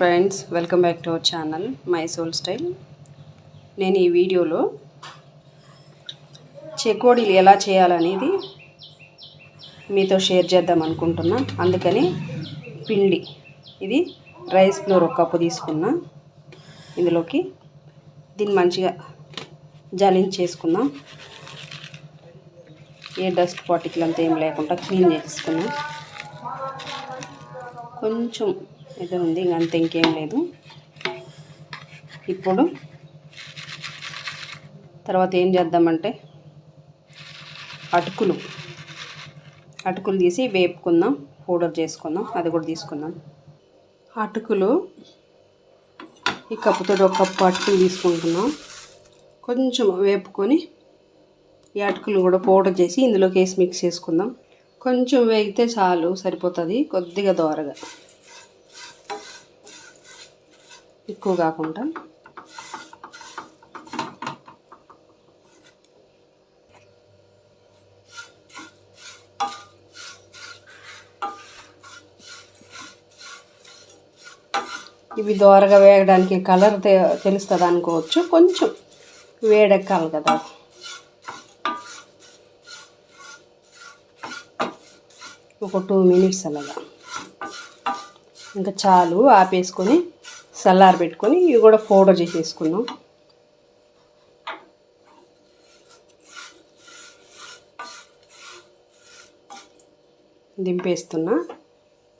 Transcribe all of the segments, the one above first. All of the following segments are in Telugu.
Friends welcome back to our channel my soul style నేను ఈ వీడియోలో చెకోడీలు ఎలా చేయాలనేది మీతో షేర్ చేద్దాం అనుకుంటున్నా. అందుకని పిండి ఇది రైస్ ఫ్లోర్ ఒక కప్పు తీసుకున్నా. ఇందులోకి దీన్ని మంచిగా జలించేసుకుందాం ఏ డస్ట్ పార్టికల్ అంతా ఏం లేకుండా క్లీన్ చేసుకున్నాం కొంచెం ఇది ఉంది ఇంక అంత ఇంకేం లేదు. ఇప్పుడు తర్వాత ఏం చేద్దామంటే అటుకులు అటుకులు తీసి వేపుకుందాం పౌడర్ చేసుకుందాం అది కూడా తీసుకుందాం. అటుకులు ఈ కప్పుతో ఒక కప్పు అటుకులు తీసుకుంటున్నాం. కొంచెం వేపుకొని ఈ అటుకులు కూడా పౌడర్ చేసి ఇందులోకి వేసి మిక్స్ చేసుకుందాం. కొంచెం వేగితే చాలు సరిపోతుంది కొద్దిగా దోరగా. ఎక్కువ కాకుండా. ఇవి దోరగా వేయడానికి కలర్ తెలుస్తుంది అనుకోవచ్చు. కొంచెం వేడెక్కాలి కదా. ఒక టూ మినిట్స్ అలాగా. ఇంకా చాలు ఆపేసుకొని చల్లారి పెట్టుకొని ఇవి కూడా పౌడర్ చేసేసుకున్నాం దింపేస్తున్నా.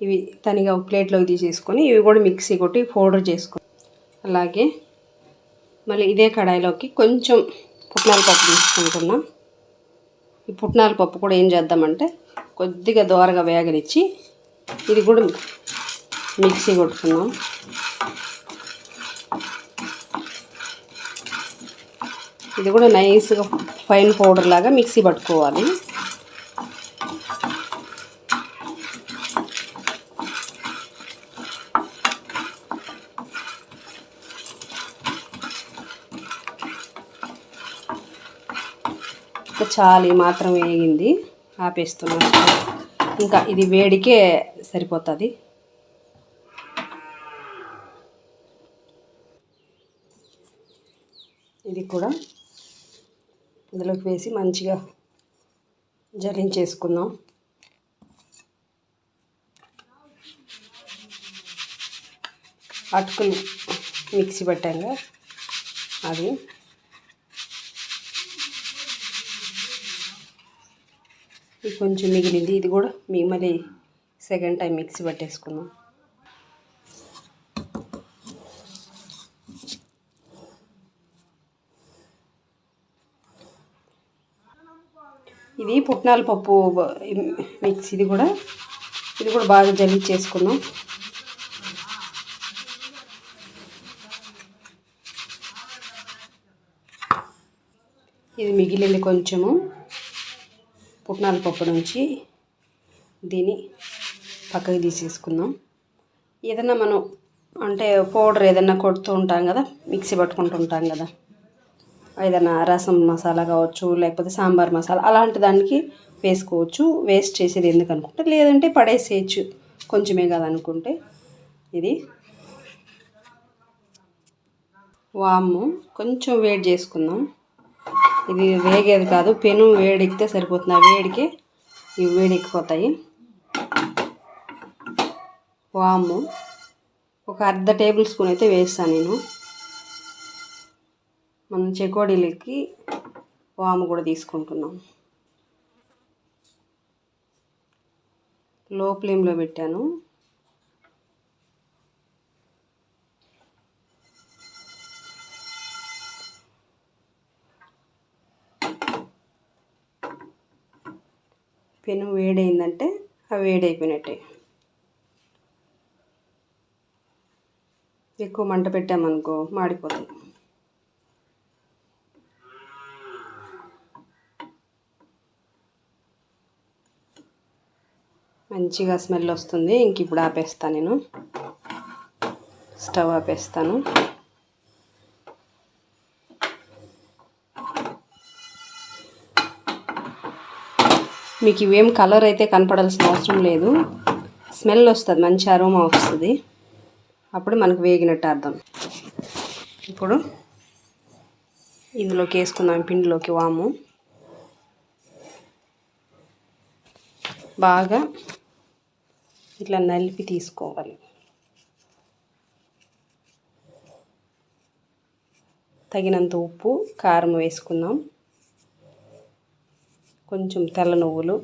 ఇవి తనిగా ఒక ప్లేట్లోకి తీసేసుకొని ఇవి కూడా మిక్సీ కొట్టి పౌడర్ చేసుకుని అలాగే మళ్ళీ ఇదే కడాయిలోకి కొంచెం పుట్నాల పప్పు తీసుకుంటున్నా. ఈ పుట్నాల పప్పు కూడా ఏం చేద్దామంటే కొద్దిగా దోరగా వేగనిచ్చి ఇది కూడా మిక్సీ కొట్టుకున్నాం ఇది కూడా నైస్గా ఫైన్ పౌడర్ లాగా మిక్సీ పట్టుకోవాలి. చాలి మాత్రం వేగింది. ఆపేస్తున్నాను ఇంకా ఇది వేడికే సరిపోతుంది. ఇది కూడా ఇందులోకి వేసి మంచిగా జరించేసుకుందాం. అటుకులు మిక్సీ పెట్టాక అది. ఇది కొంచెం మిగిలింది ఇది కూడా మిమ్మల్ని సెకండ్ టైం మిక్సీ పట్టేసుకుందాం. ఇది పుట్నాల పప్పు మిక్స్. ఇది కూడా ఇది కూడా బాగా జల్లి చేసుకున్నాం. ఇది మిగిలింది కొంచెము పుట్నాల పప్పు నుంచి దీన్ని పక్కకి తీసేసుకుందాం. ఏదన్నా మనం అంటే పౌడర్ ఏదన్నా కొడుతూ ఉంటాం కదా మిక్సీ పట్టుకుంటూ ఉంటాం కదా. ఏదైనా రసం మసాలా కావచ్చు లేకపోతే సాంబార్ మసాలా అలాంటి దానికి వేసుకోవచ్చు. వేస్ట్ చేసేది ఎందుకు అనుకుంటే లేదంటే పడేసేయచ్చు. కొంచెమే కాదనుకుంటే ఇది. వాము కొంచెం వేడి చేసుకుందాం. ఇది వేగేది కాదు పెను వేడెక్కితే సరిపోతుంది. ఆ వేడికి ఇవి వేడెక్కిపోతాయి వాము ఒక అర్ధ టేబుల్ స్పూన్ అయితే వేస్తాను నేను. మనం చెకోడీలకి వాము కూడా తీసుకుంటున్నాం. లో ఫ్లేమ్లో పెట్టాను. పెను వేడైందంటే అవి వేడైపోయినట్టే. ఎక్కువ మంట పెట్టామనుకో మాడిపోతాయి. మంచిగా స్మెల్ వస్తుంది. ఇంక ఇప్పుడు ఆపేస్తాను నేను. స్టవ్ ఆపేస్తాను. మీకు ఇవేం కలర్ అయితే కనపడాల్సిన అవసరం లేదు. స్మెల్ వస్తుంది మంచి అరోమా వస్తుంది. అప్పుడు మనకు వేగినట్టు అర్థం. ఇప్పుడు ఇందులోకి వేసుకుందాం పిండిలోకి వాము. బాగా ఇట్లా నలిపి తీసుకోవాలి. తగినంత ఉప్పు కారం వేసుకుందాం. కొంచెం తెల్ల నువ్వులు.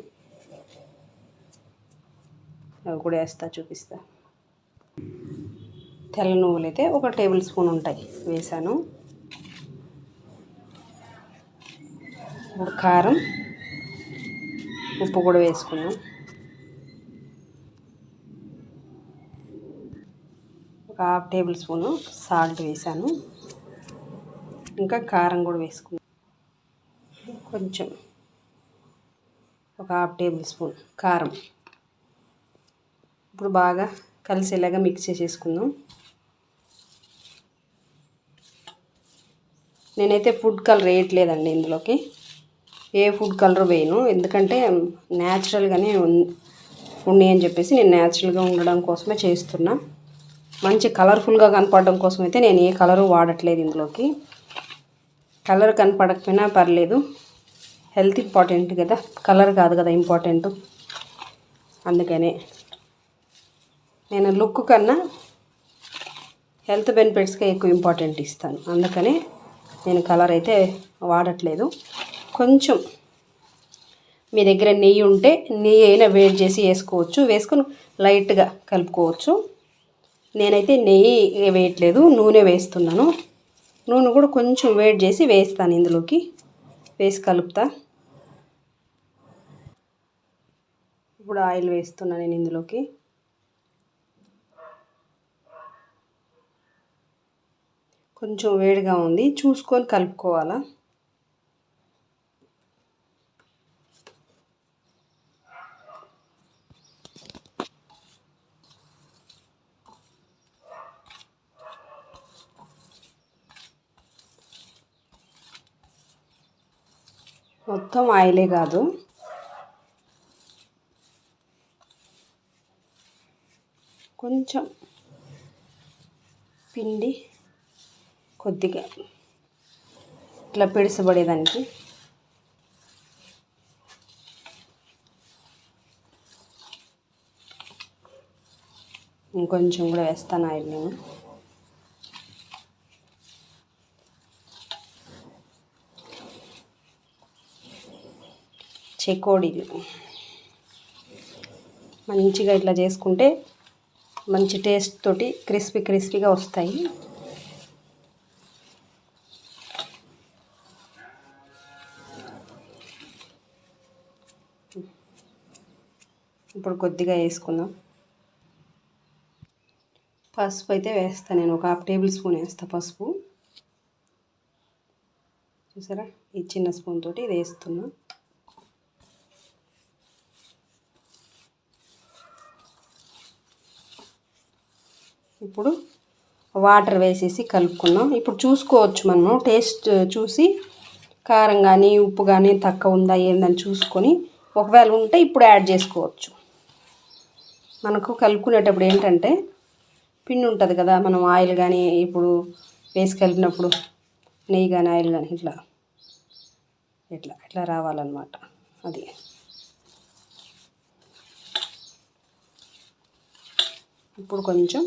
అవి కూడా వేస్తా చూపిస్తా. తెల్ల నువ్వులు అయితే ఒక టేబుల్ స్పూన్ ఉంటాయి వేసాను. ఇప్పుడు కారం ఉప్పు కూడా వేసుకున్నాం ఒక హాఫ్ టేబుల్ స్పూను సాల్ట్ వేసాను. ఇంకా కారం కూడా వేసుకున్నాను కొంచెం ఒక హాఫ్ టేబుల్ స్పూన్ కారం. ఇప్పుడు బాగా కలిసేలాగా మిక్స్ చేసేసుకుందాం. నేనైతే ఫుడ్ కలర్ వేయట్లేదండి ఇందులోకి. ఏ ఫుడ్ కలర్ వేయను. ఎందుకంటే న్యాచురల్గానే ఉన్నాయి అని చెప్పేసి నేను న్యాచురల్గా ఉండడం కోసమే చేస్తున్నా. మంచి కలర్ఫుల్గా కనపడడం కోసం అయితే నేను ఏ కలరు వాడట్లేదు ఇందులోకి. కలర్ కనపడకపోయినా పర్లేదు. హెల్త్ ఇంపార్టెంట్ కదా. కలర్ కాదు కదా ఇంపార్టెంట్ అందుకనే నేను లుక్ కన్నా హెల్త్ బెనిఫిట్స్కే ఎక్కువ ఇంపార్టెంట్ ఇస్తాను. అందుకనే నేను కలర్ అయితే వాడట్లేదు. కొంచెం మీ దగ్గర నెయ్యి ఉంటే నెయ్యి అయినా వేడి చేసి వేసుకోవచ్చు. వేసుకొని లైట్గా కలుపుకోవచ్చు. నేనైతే నెయ్యి వేయట్లేదు నూనె వేస్తున్నాను. నూనె కూడా కొంచెం వేడి చేసి వేస్తాను ఇందులోకి. వేసి కలుపుతా. ఇప్పుడు ఆయిల్ వేస్తున్నాను నేను ఇందులోకి. కొంచెం వేడిగా ఉంది చూసుకొని కలుపుకోవాలా? మొత్తం ఆయిలే కాదు. కొంచెం పిండి కొద్దిగా ఇట్లా పిడిసబడేదానికి. ఇంకొంచెం కూడా వేస్తాను ఆయిల్ నేను. చెకోడీలు మంచిగా ఇట్లా చేసుకుంటే మంచి టేస్ట్ తోటి క్రిస్పీ క్రిస్పీగా వస్తాయి. ఇప్పుడు కొద్దిగా వేసుకుందాం. పసుపు అయితే వేస్తాను నేను ఒక హాఫ్ టేబుల్ స్పూన్ వేస్తాను పసుపు. చూసారా? ఈ చిన్న స్పూన్ తోటి ఇది వేస్తున్నా. ఇప్పుడు వాటర్ వేసేసి కలుపుకున్నాం. ఇప్పుడు చూసుకోవచ్చు మనము. టేస్ట్ చూసి కారం కానీ ఉప్పు కానీ తక్కువ ఉందా ఏందని చూసుకొని ఒకవేళ ఉంటే ఇప్పుడు యాడ్ చేసుకోవచ్చు. మనకు కలుపుకునేటప్పుడు ఏంటంటే పిండి ఉంటుంది కదా మనం ఆయిల్ కానీ ఇప్పుడు వేసి కలిపినప్పుడు నెయ్యి కానీ ఆయిల్ కానీ ఇట్లా ఇట్లా ఇట్లా రావాలన్నమాట. అది. ఇప్పుడు కొంచెం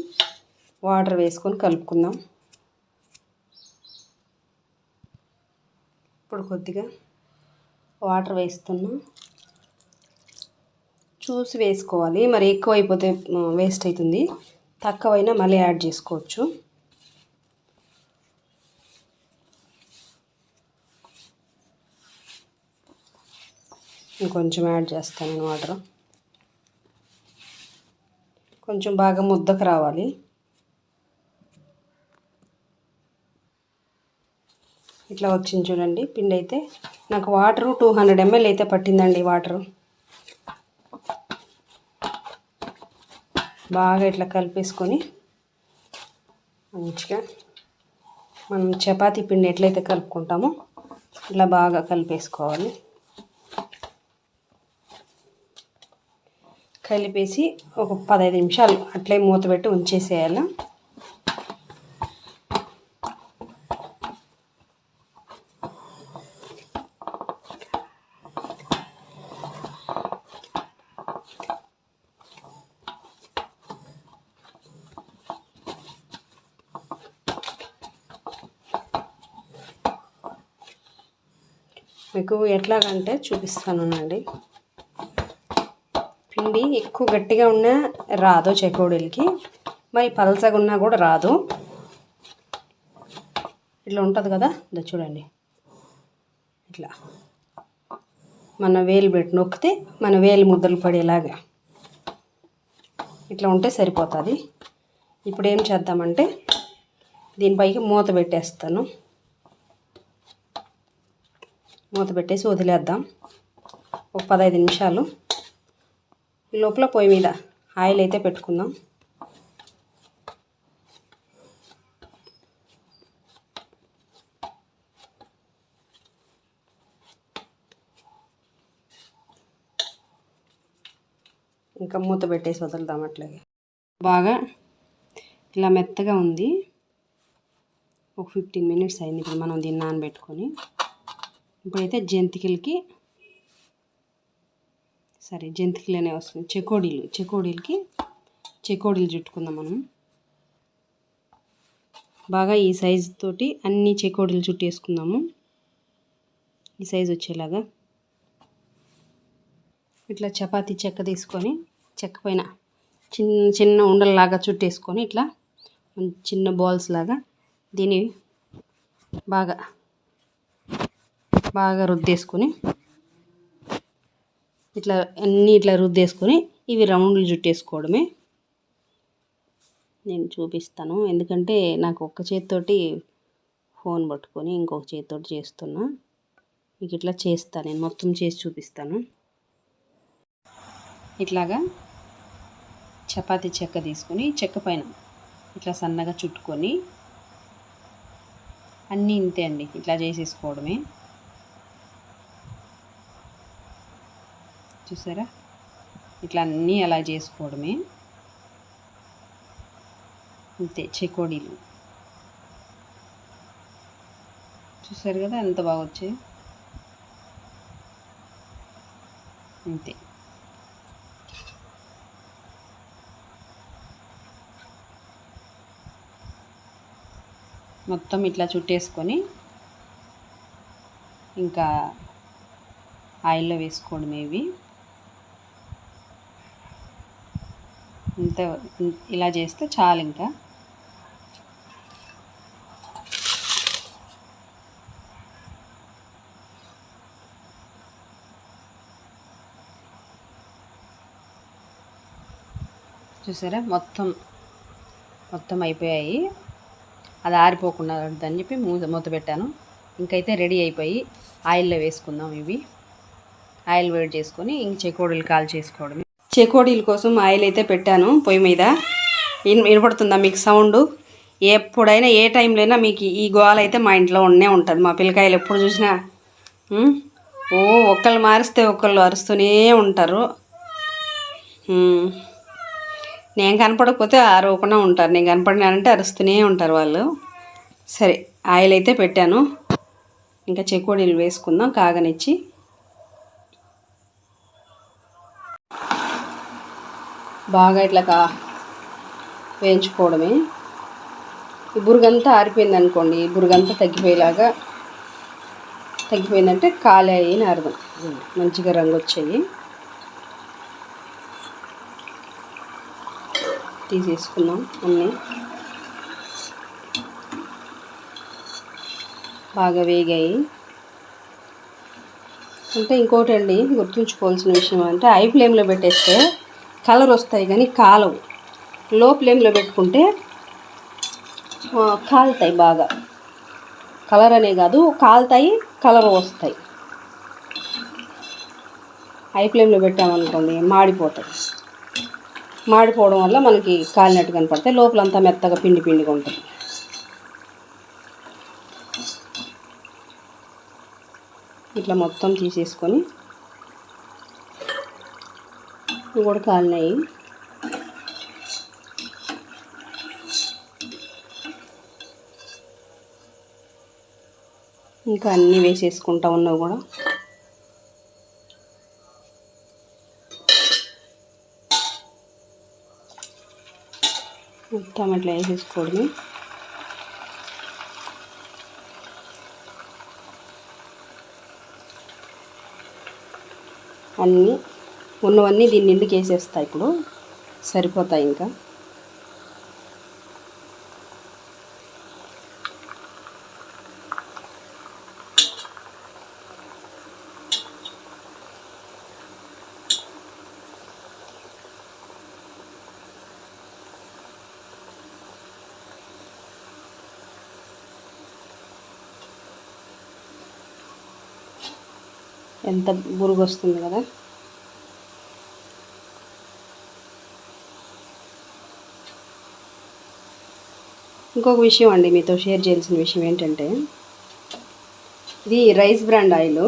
వాటర్ వేసుకొని కలుపుకుందాం. ఇప్పుడు కొద్దిగా వాటర్ వేస్తున్నా. చూసి వేసుకోవాలి. మరి ఎక్కువ అయిపోతే వేస్ట్ అవుతుంది. తక్కువైనా మళ్ళీ యాడ్ చేసుకోవచ్చు. ఇంకొంచెం యాడ్ చేస్తాను నేను వాటర్ కొంచెం బాగా ముద్దకు రావాలి. ఇట్లా వచ్చింది చూడండి. పిండి అయితే నాకు వాటరు టూ హండ్రెడ్ ఎంఎల్ అయితే పట్టిందండి వాటరు బాగా ఇట్లా కలిపేసుకొని మంచిగా మనం చపాతీ పిండి ఎట్లయితే కలుపుకుంటామో ఇట్లా బాగా కలిపేసుకోవాలి. కలిపేసి ఒక పదహైదు నిమిషాలు అట్లే మూత పెట్టి ఉంచేసేయాలి. మీకు ఎట్లాగంటే చూపిస్తానండి పిండి ఎక్కువ గట్టిగా ఉన్నా రాదు చెకోడీలకి. మరి పలసగా ఉన్నా కూడా రాదు. ఇట్లా ఉంటుంది కదా? ఇది చూడండి. ఇట్లా. మన వేలు పెట్టి నొక్కితే మన వేలు ముద్దలు పడేలాగా. ఇట్లా ఉంటే సరిపోతుంది. ఇప్పుడు ఏం చేద్దామంటే దీనిపైకి మూత పెట్టేస్తాను. మూత పెట్టేసి వదిలేద్దాం. ఒక పదహైదు నిమిషాలు. ఈ లోపల పొయ్యి మీద ఆయిల్ అయితే పెట్టుకుందాం. ఇంకా మూత పెట్టేసి వదులుదాం అట్లాగే. బాగా ఇలా మెత్తగా ఉంది. ఒక ఫిఫ్టీన్ మినిట్స్ అయింది ఇప్పుడు మనం దీన్ని నానబెట్టుకొని. ఇప్పుడైతే జంతికలకి సరే జంతికలనే వస్తుంది. చెకోడీలు చెకోడీలకి చెకోడీలు చుట్టుకుందాం మనం. బాగా ఈ సైజ్ తోటి అన్ని చెకోడీలు చుట్టేసుకుందాము. ఈ సైజు వచ్చేలాగా. ఇట్లా చపాతీ చెక్క తీసుకొని చెక్క పైన చిన్న చిన్న ఉండల్లాగా చుట్టేసుకొని ఇట్లా చిన్న బాల్స్ లాగా దీన్ని బాగా బాగా రుద్దేసుకొని ఇట్లా అన్నీ ఇట్లా రుద్దేసుకొని ఇవి రౌండ్లు చుట్టేసుకోవడమే నేను చూపిస్తాను. ఎందుకంటే నాకు ఒక్క చేతితోటి ఫోన్ పట్టుకొని ఇంకొక చేతితోటి చేస్తున్నా. మీకు ఇట్లా చేస్తాను నేను మొత్తం చేసి చూపిస్తాను. ఇట్లాగా చపాతీ చెక్క తీసుకొని చెక్క పైన ఇట్లా సన్నగా చుట్టుకొని అన్నీ ఇంతే అండి. ఇట్లా చేసేసుకోవడమే. చూసారా? ఇట్లా అన్నీ అలా చేసుకోవడమే. అంతే చెకోడీలు. చూసారు కదా ఎంత బాగా వచ్చాయి? అంతే. మొత్తం ఇట్లా చుట్టేసుకొని ఇంకా ఆయిల్లో వేసుకోవడం ఇవి. ఇంత ఇలా చేస్తే చాలు ఇంకా. చూసారా? మొత్తం మొత్తం అయిపోయాయి. అది ఆరిపోకుండా అని చెప్పి మూత మూత పెట్టాను. ఇంకైతే రెడీ అయిపోయి ఆయిల్లో వేసుకుందాం ఇవి. ఆయిల్ వేడి చేసుకొని ఇంక చెకోడీలు కాల్ చేసుకోవడమే. చెకోడీల కోసం ఆయిల్ అయితే పెట్టాను పొయ్యి మీద. వినపడుతుందా మీకు సౌండ్? ఎప్పుడైనా ఏ టైంలో అయినా మీకు ఈ గోల అయితే మా ఇంట్లో ఉండే ఉంటుంది. మా పిల్లకాయలు ఎప్పుడు చూసినా ఓ ఒక్కళ్ళు మారిస్తే ఒకళ్ళు అరుస్తూనే ఉంటారు. నేను కనపడకపోతే అరవకుండా ఉంటారు. నేను కనపడినానంటే అరుస్తూనే ఉంటారు వాళ్ళు. సరే ఆయిల్ అయితే పెట్టాను. ఇంకా చెకోడీలు వేసుకుందాం కాగనిచ్చి. బాగా ఇట్లా కా వేయించుకోవడమే. ఈ బురుగంతా ఆరిపోయింది అనుకోండి ఈ బురుగంతా తగ్గిపోయేలాగా తగ్గిపోయిందంటే కాలాయి అని అర్థం మంచిగా రంగు వచ్చాయి తీసేసుకున్నాం అన్నీ. బాగా వేగాయి. అంటే ఇంకోటి అండి గుర్తుంచుకోవాల్సిన విషయం అంటే ఐ ఫ్లేమ్లో పెట్టేస్తే కలర్ వస్తాయి కానీ కాలవు. లో ఫ్లేమ్లో పెట్టుకుంటే కాలుతాయి బాగా. కలర్ అనే కాదు కాలుతాయి కలర్ వస్తాయి. హై ఫ్లేమ్లో పెట్టామనుకోండి మాడిపోతాయి. మాడిపోవడం వల్ల మనకి కాలినట్టు కనపడతాయి. లోపలంతా మెత్తగా పిండి పిండిగా ఉంటుంది ఇట్లా మొత్తం తీసేసుకొని ఇవి కూడా కాలినాయి. ఇంకా అన్నీ వేసేసుకుంటా ఉన్నావు కూడా. మొత్తం అట్లా వేసేసుకోవడమే అన్నీ ఉన్నవన్నీ దీన్ని నిండుకి వేసేస్తా ఇప్పుడు? సరిపోతాయి ఇంకా. ఎంత బురుగు వస్తుంది కదా? ఇంకొక విషయం అండి మీతో షేర్ చేయాల్సిన విషయం ఏంటంటే ఇది రైస్ బ్రాండ్ ఆయిల్.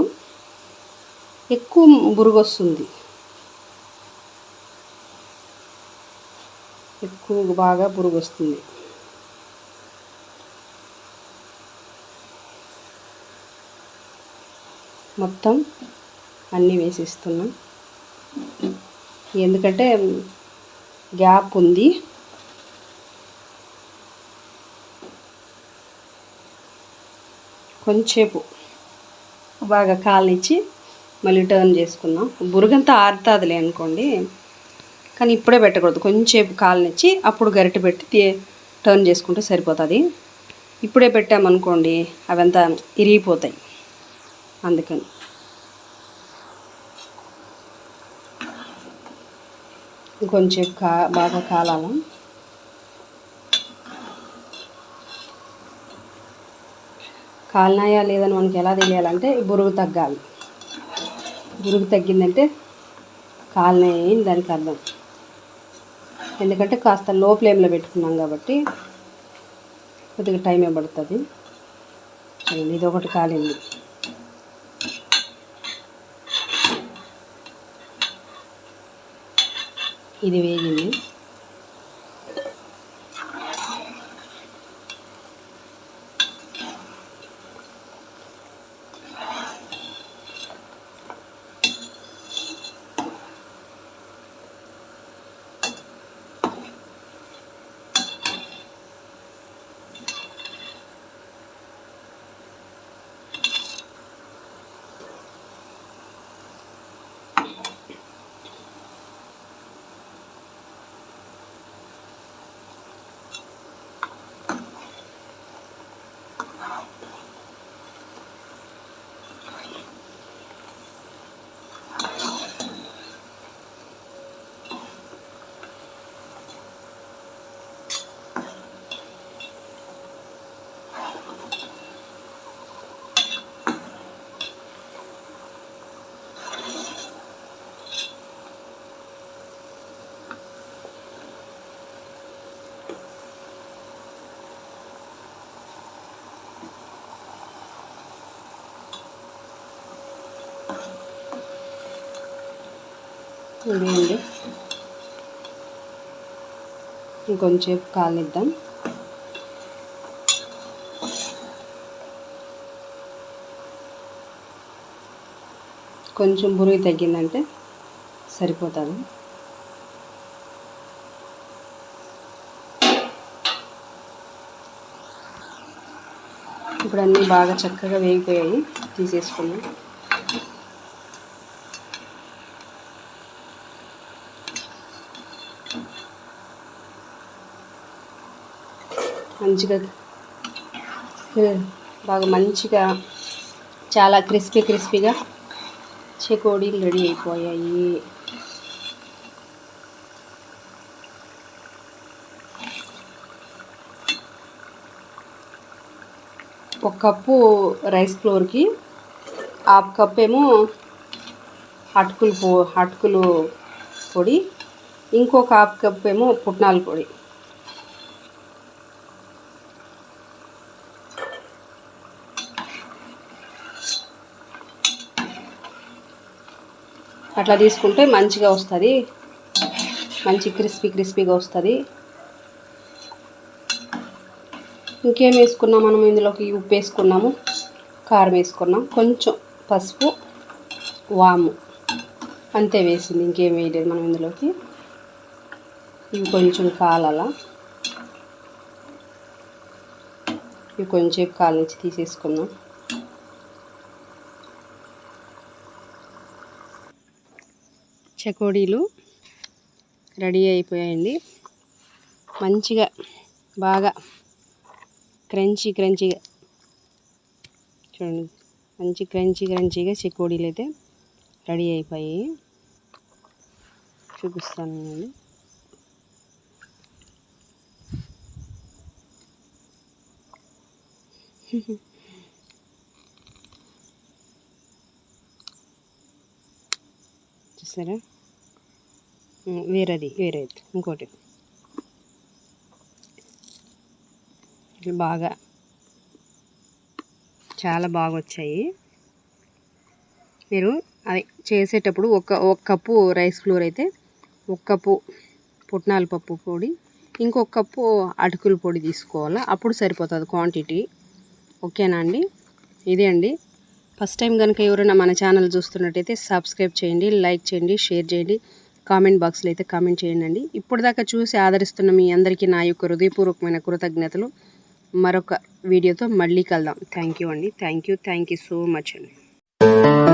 ఎక్కువ బురుగు వస్తుంది ఎక్కువ బాగా బురుగు వస్తుంది మొత్తం అన్నీ వేసిస్తున్నాం. ఎందుకంటే గ్యాప్ ఉంది. కొంచెంసేపు బాగా కాలనిచ్చి మళ్ళీ టర్న్ చేసుకుందాం. బురుగంతా ఆరుతుందిలే అనుకోండి. కానీ ఇప్పుడే పెట్టకూడదు. కొంచెంసేపు కాలనిచ్చి అప్పుడు గరిటె పెట్టి టర్న్ చేసుకుంటే సరిపోతుంది. ఇప్పుడే పెట్టామనుకోండి అవంతా ఇరిగిపోతాయి. అందుకని. కొంచెం కా బాగా కాలాల? కాలినాయా లేదని మనకి ఎలా తెలియాలంటే బురుగు తగ్గాలి. బురుగు తగ్గిందంటే కాలినాయి దానికి అర్థం. ఎందుకంటే కాస్త లో ఫ్లేమ్లో పెట్టుకున్నాం కాబట్టి కొద్దిగా టైం పడుతుంది ఇది ఒకటి కాలింది. ఇది వేగింది. ఇదేంటి ఇంకొంచెంసేపు కాలిద్దాం. కొంచెం బురుగు తగ్గిందంటే సరిపోతుంది. ఇప్పుడు అన్నీ బాగా చక్కగా వేగిపోయాయి. తీసేసుకున్నాం మంచిగా బాగా మంచిగా చాలా క్రిస్పీ క్రిస్పీగా చెకోడీలు రెడీ అయిపోయాయి. ఒక కప్పు రైస్ ఫ్లోర్కి హాఫ్ కప్ ఏమో అటుకులు పో అటుకులు పొడి ఇంకొక హాఫ్ కప్ ఏమో పుట్నాల పొడి. అట్లా తీసుకుంటే మంచిగా వస్తుంది. మంచి క్రిస్పీ క్రిస్పీగా వస్తుంది. ఇంకేం వేసుకున్నాం మనం? ఇందులోకి ఉప్పు వేసుకున్నాము కారం వేసుకున్నాం కొంచెం పసుపు వాము. అంతే వేసింది ఇంకేం వేయలేదు మనం ఇందులోకి. ఇవి కొంచెం కాలాల. ఇవి కొంచెం కాలించి తీసేసుకుందాం. చకోడీలు రెడీ అయిపోయాయండి మంచిగా బాగా క్రంచీ క్రంచీగా చూడండి. మంచి క్రంచీ క్రంచీగా చెకోడీలు అయితే రెడీ అయిపోయాయి చూపిస్తాను నేను. చూసారా? వేరేది వేరేది. ఇంకోటి. ఇట్లా బాగా చాలా బాగా వచ్చాయి మీరు అది చేసేటప్పుడు ఒక ఒక కప్పు రైస్ ఫ్లోర్ అయితే ఒక కప్పు పుట్నాల పప్పు పొడి ఇంకొక కప్పు అటుకుల పొడి తీసుకోవాలా? అప్పుడు సరిపోతుంది క్వాంటిటీ. ఓకేనా అండి? ఇదే అండి. ఫస్ట్ టైం కనుక ఎవరైనా మన ఛానల్ చూస్తున్నట్టయితే సబ్స్క్రైబ్ చేయండి లైక్ చేయండి షేర్ చేయండి. కామెంట్ బాక్స్లో అయితే కామెంట్ చేయండి. ఇప్పటిదాకా చూసి ఆదరిస్తున్న మీ అందరికీ నా యొక్క హృదయపూర్వకమైన కృతజ్ఞతలు. మరొక వీడియోతో మళ్ళీ కలుద్దాం. థ్యాంక్ యూ అండి. Thank you. Thank you so much అండి.